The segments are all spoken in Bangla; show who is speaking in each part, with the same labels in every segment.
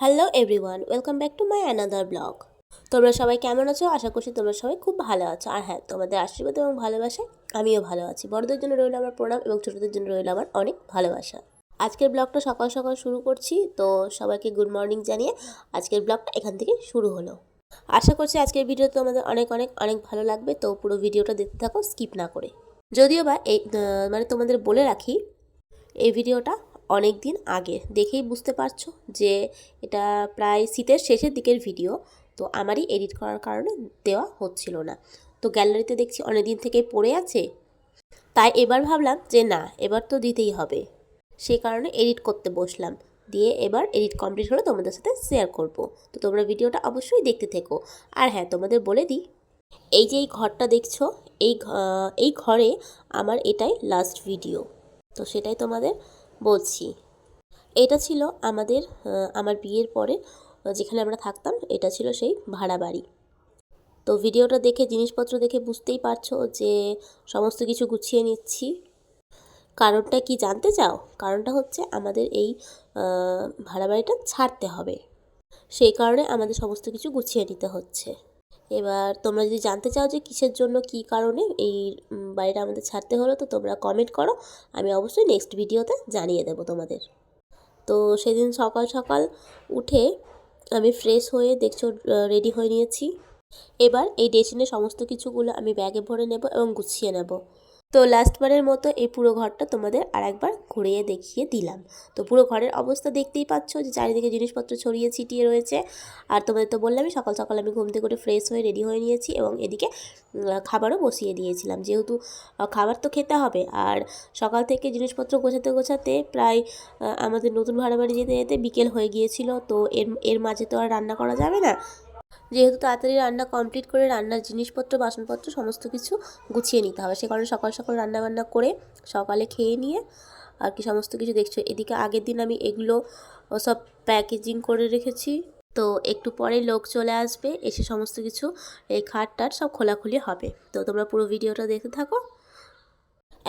Speaker 1: Hello everyone, welcome back to my another blog. তোমরা সবাই কেমন আছো? আশা করছি তোমরা সবাই খুব ভালো আছো। আর হ্যাঁ তোমাদের আশীর্বাদ এবং ভালোবাসায় আমিও ভালো আছি। বড়দের জন্য রইল আমার প্রণাম এবং ছোটদের জন্য রইল আমার অনেক ভালোবাসা। আজকের ব্লগটা সকাল সকাল শুরু করছি, তো সবাইকে গুড মর্নিং জানিয়ে আজকের ব্লগটা এখান থেকে শুরু হলো। আশা করছি আজকের ভিডিও তোমাদের অনেক অনেক অনেক ভালো লাগবে, তো পুরো ভিডিওটা দেখতে থাকো, স্কিপ না করে। যদিও বা এই মানে তোমাদের বলে রাখি, এই ভিডিওটা অনেক দিন আগে। দেখেই বুঝতে পারছ যে এটা প্রায় শীতের শেষের দিকের ভিডিও তো আমারই এডিট করার কারণে দেওয়া হচ্ছিল না। তো গ্যালারিতে দেখছি অনেক দিন থেকেই পড়ে আছে। তাই এবার ভাবলাম যে না, এবার তো দিতেই হবে। সেই কারণে এডিট করতে বসলাম। দিয়ে এবার এডিট কমপ্লিট হলে তোমাদের সাথে শেয়ার করব। তো তোমরা ভিডিওটা অবশ্যই দেখতে থেকো। আর হ্যাঁ তোমাদের বলে দিই, এই যে এই ঘরটা দেখছ, এই এই ঘরে আমার এটাই লাস্ট ভিডিও তো সেটাই তোমাদের বলছি। এটা ছিল আমাদের আমার বিয়ের পরে, যেখানে আমরা থাকতাম, এটা ছিল সেই ভাড়া বাড়ি। তো ভিডিওটা দেখে, জিনিসপত্র দেখে বুঝতেই পারছ যে সমস্ত কিছু গুছিয়ে নিচ্ছি। কারণটা কি জানতে চাও? কারণটা হচ্ছে আমাদের এই ভাড়া বাড়িটা ছাড়তে হবে। সেই কারণে আমাদের সমস্ত কিছু গুছিয়ে নিতে হচ্ছে। এবার তোমরা যদি জানতে চাও যে কিসের জন্য কি কারণে এই বাড়িটা আমাদের ছাড়তে হলো, তো তোমরা কমেন্ট করো। আমি অবশ্যই নেক্সট ভিডিওতে জানিয়ে দেবো তোমাদের। তো সেদিন সকাল সকাল উঠে আমি ফ্রেশ হয়ে দেখছ রেডি হয়ে নিয়েছি। এবার এই ডেসিনের সমস্ত কিছুগুলো আমি ব্যাগে ভরে নেব এবং গুছিয়ে নেব। তো লাস্টবারের মতো এই পুরো ঘরটা তোমাদের আর একবার ঘুরিয়ে দেখিয়ে দিলাম। তো পুরো ঘরের অবস্থা দেখতেই পাচ্ছ যে চারিদিকে জিনিসপত্র ছড়িয়ে ছিটিয়ে রয়েছে। আর তোমাদের তো বললামই, সকাল সকাল আমি ঘুম থেকে উঠে ফ্রেশ হয়ে রেডি হয়ে নিয়েছি এবং এদিকে খাবারও বসিয়ে দিয়েছিলাম। যেহেতু খাবার তো খেতে হবে। আর সকাল থেকে জিনিসপত্র গোছাতে গোছাতে প্রায় আমাদের নতুন ভাড়া বাড়ি যেতে যেতে বিকেল হয়ে গিয়েছিল। তো এর এর মাঝে তো আর রান্না করা যাবে না। যেহেতু তাড়াতাড়ি রান্না কমপ্লিট করে রান্নার জিনিসপত্র, বাসনপত্র, সমস্ত কিছু গুছিয়ে নিতে হবে। সে কারণে সকাল সকাল রান্নাবান্না করে সকালে খেয়ে নিয়ে আর কি সমস্ত কিছু দেখছ। এদিকে আগের দিন আমি এগুলো সব প্যাকেজিং করে রেখেছি। তো একটু পরে লোক চলে আসবে, এসে সমস্ত কিছু, এই খাট টাট সব খোলাখুলি হবে। তো তোমরা পুরো ভিডিওটা দেখতে থাকো।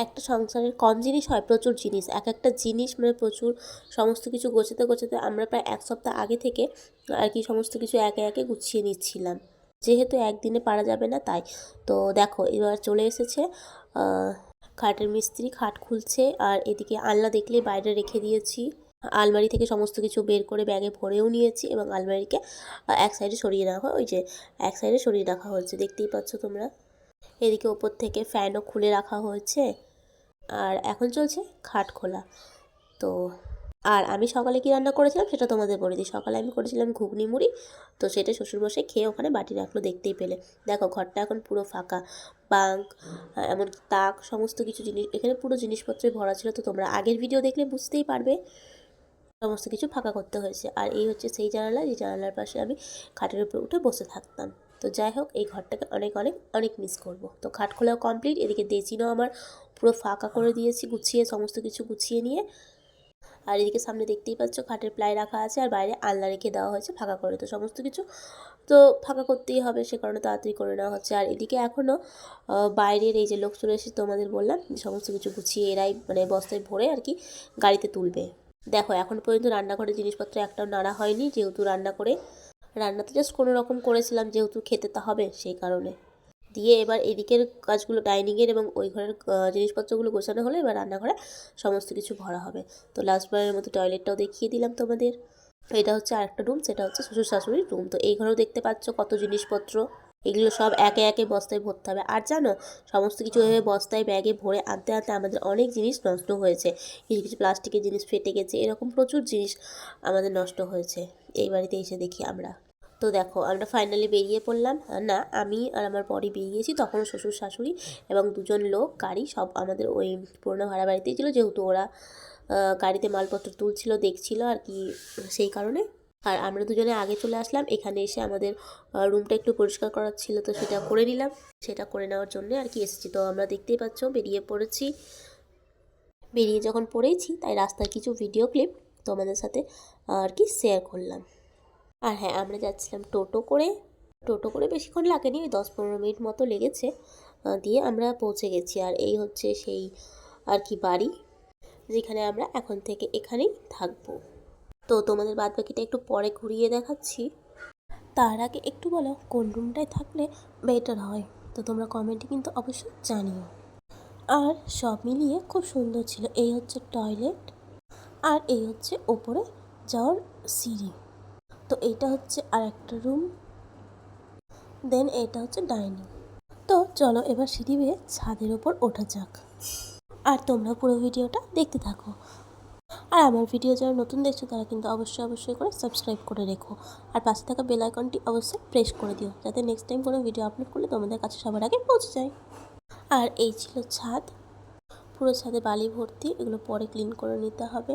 Speaker 1: একটা সংসারের কম জিনিস হয়, প্রচুর জিনিস। এক একটা জিনিস মানে প্রচুর, সমস্ত কিছু গোছাতে গোছাতে আমরা প্রায় এক সপ্তাহ আগে থেকে আর কি সমস্ত কিছু একে একে গুছিয়ে নিচ্ছিলাম। যেহেতু একদিনে পারা যাবে না তাই। তো দেখো, এবার চলে এসেছে খাটের মিস্ত্রি, খাট খুলছে আর এদিকে আলনা দেখলে বাইরে রেখে দিয়েছি। আলমারি থেকে সমস্ত কিছু বের করে ব্যাগে ভরেও নিয়েছি এবং আলমারিকে এক সাইডে সরিয়ে রাখা ওই যে এক সাইডে সরিয়ে রাখা হয়েছে, দেখতেই পাচ্ছ তোমরা। এদিকে ওপর থেকে ফ্যানও খুলে রাখা হয়েছে। আর এখন চলছে খাট খোলা। তো আর আমি সকালে কি রান্না করেছিলাম সেটা তোমাদের বলে দিই। সকালে আমি করেছিলাম ঘুগনি মুড়ি, তো সেটা শ্বশুরমশাই খেয়ে ওখানে বাটি রাখল, দেখতেই পেলে। দেখো ঘরটা এখন পুরো ফাঁকা। বাঙ্ক এমনকি তাক, সমস্ত কিছু জিনিস, এখানে পুরো জিনিসপত্রে ভরা ছিল, তো তোমরা আগের ভিডিও দেখলে বুঝতেই পারবে। সমস্ত কিছু ফাঁকা করতে হয়েছে। আর এই হচ্ছে সেই জানালা, যে জানালার পাশে আমি খাটের উপরে উঠে বসে থাকতাম। তো যাই হোক, এই ঘরটাকে অনেক অনেক অনেক মিস করব। তো খাট খোলাও কমপ্লিট এদিকে দেচিনও আমার পুরো ফাঁকা করে দিয়েছি, গুছিয়ে, সমস্ত কিছু গুছিয়ে নিয়ে। আর এদিকে সামনে দেখতেই পাচ্ছ, খাটের প্লাই রাখা আছে, আর বাইরে আলনা রেখে দেওয়া হয়েছে ফাঁকা করে। তো সমস্ত কিছু তো ফাঁকা করতেই হবে, সে কারণে তাড়াতাড়ি করে নেওয়া হচ্ছে। আর এদিকে এখনও বাইরের এই যে লোক চলে এসেছে তোমাদের বললাম সমস্ত কিছু গুছিয়ে এরাই মানে বস্তায় ভরে আর কি গাড়িতে তুলবে। দেখো, এখন পর্যন্ত রান্নাঘরের জিনিসপত্র একটাও নাড়া হয়নি, যেহেতু রান্না করে রান্না তো জাস্ট কোনো রকম করেছিলাম, যেহেতু খেতে তো হবে সেই কারণে। দিয়ে এবার এদিকের কাজগুলো ডাইনিংয়ের এবং ওই ঘরের জিনিসপত্রগুলো গোছানো হলে এবার রান্নাঘরে সমস্ত কিছু ভরা হবে। তো লাস্টবারের মতো টয়লেটটাও দেখিয়ে দিলাম তোমাদের। এটা হচ্ছে আরেকটা রুম সেটা হচ্ছে শ্বশুর শাশুড়ির রুম তো এই ঘরেও দেখতে পাচ্ছ কত জিনিসপত্র। এগুলো সব একে একে বস্তায় ভরতে হবে। আর জানো, সমস্ত কিছু এভাবে বস্তায় ব্যাগে ভরে আনতে আনতে আমাদের অনেক জিনিস নষ্ট হয়েছে। কিছু কিছু প্লাস্টিকের জিনিস ফেটে গেছে, এরকম প্রচুর জিনিস আমাদের নষ্ট হয়েছে। এই বাড়িতে এসে দেখি আমরা। তো দেখো, আমরা ফাইনালি বেরিয়ে পড়লাম। না, আমি আর আমার বড়ি বেরিয়েছি, তখন শ্বশুর শাশুড়ি এবং দুজন লোক, গাড়ি সব আমাদের ওই পুরোনো ভাড়া বাড়িতেই ছিল, যেহেতু ওরা গাড়িতে মালপত্র তুলছিল, দেখছিল আর কি সেই কারণে। আর আমরা দুজনে আগে চলে আসলাম, এখানে এসে আমাদের রুমটা একটু পরিষ্কার করার ছিল, তো সেটা করে নিলাম। সেটা করে নেওয়ার জন্য আর কি এসেছি। তো আমরা দেখতেই পাচ্ছ, বেরিয়ে পড়েছি। বেরিয়ে যখন পড়েছি, তাই রাস্তার কিছু ভিডিও ক্লিপ তোমাদের সাথে আর কি শেয়ার করলাম। আর হ্যাঁ আমরা যাচ্ছিলাম টোটো করে। টোটো করে বেশিক্ষণ লাগেনি, ওই দশ পনেরো মিনিট মতো লেগেছে দিয়ে আমরা পৌঁছে গেছি। আর এই হচ্ছে সেই আর কি বাড়ি, যেখানে আমরা এখন থেকে এখানেই থাকব। তো তোমাদের বাদ বাকিটা একটু পরে ঘুরিয়ে দেখাচ্ছি। তার আগে একটু বলো, কোন রুমটায় থাকলে বেটার হয়? তো তোমরা কমেন্টে কিন্তু অবশ্যই জানিও। আর সব মিলিয়ে খুব সুন্দর ছিল। এই হচ্ছে টয়লেট আর এই হচ্ছে ওপরে যাওয়ার সিঁড়ি। তো এইটা হচ্ছে আর একটা রুম দেন এটা হচ্ছে ডাইনিং তো চলো এবার সিঁড়ি বেয়ে ছাদের ওপর ওঠা যাক। আর তোমরা পুরো ভিডিওটা দেখতে থাকো। আর আমার ভিডিও যারা নতুন দেখছ, তারা কিন্তু অবশ্যই অবশ্যই করে সাবস্ক্রাইব করে রেখো। আর পাশে থাকা বেল আইকনটি অবশ্যই প্রেস করে দিও, যাতে নেক্সট টাইম কোনো ভিডিও আপলোড করলে তোমাদের কাছে সবার আগে পৌঁছে যায়। আর এই ছিল ছাদ। পুরো ছাদে বালি ভর্তি, এগুলো পরে ক্লিন করে নিতে হবে।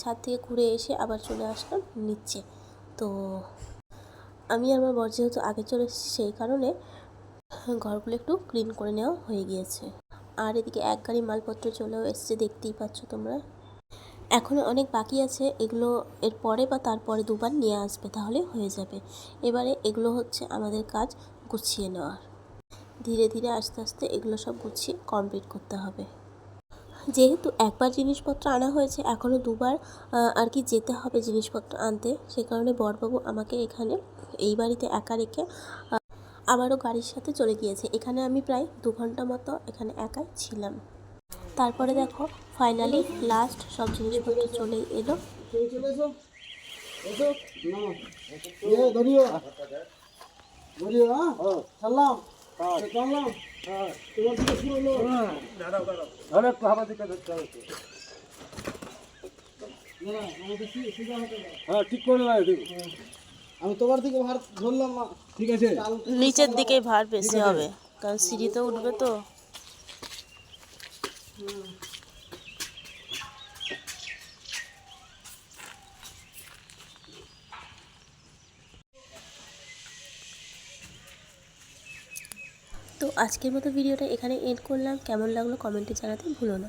Speaker 1: ছাদ থেকে ঘুরে এসে আবার চলে আসলাম নিচে। তো আমি আমার বর যেহেতু আগে চলে এসেছি সেই কারণে ঘরগুলো একটু ক্লিন করে নেওয়া হয়ে গিয়েছে। আর এদিকে এক গাড়ি মালপত্র চলেও এসছে, দেখতেই পাচ্ছ তোমরা। এখনও অনেক বাকি আছে, এগুলো এর পরে বা তারপরে দুবার নিয়ে আসবে, তাহলে হয়ে যাবে। এবারে এগুলো হচ্ছে আমাদের কাজ গুছিয়ে নেওয়ার। ধীরে ধীরে আস্তে আস্তে এগুলো সব গুছিয়ে কমপ্লিট করতে হবে। যেহেতু একবার জিনিসপত্র আনা হয়েছে এখনও দুবার আর কি যেতে হবে জিনিসপত্র আনতে সে কারণে বরবাবু আমাকে এখানে এই বাড়িতে একা রেখে আবারও গাড়ির সাথে চলে গিয়েছে এখানে আমি প্রায় দু ঘণ্টা মতো এখানে একাই ছিলাম তারপরে দেখো ফাইনালি লাস্ট সব জিনিসপত্র চলে এলো
Speaker 2: ধরিও ধরিও হ্যাঁ দিকে
Speaker 3: দিকে
Speaker 2: আমি তোমার দিকে ভার ধরলাম
Speaker 3: ঠিক আছে
Speaker 1: নিচের দিকেই ভার বেশি হবে, কারণ সিঁড়িতে উঠবে তো তো। আজকের মতো ভিডিওটা এখানে এড করলাম। কেমন লাগল কমেন্টে জানাতে ভুলো না।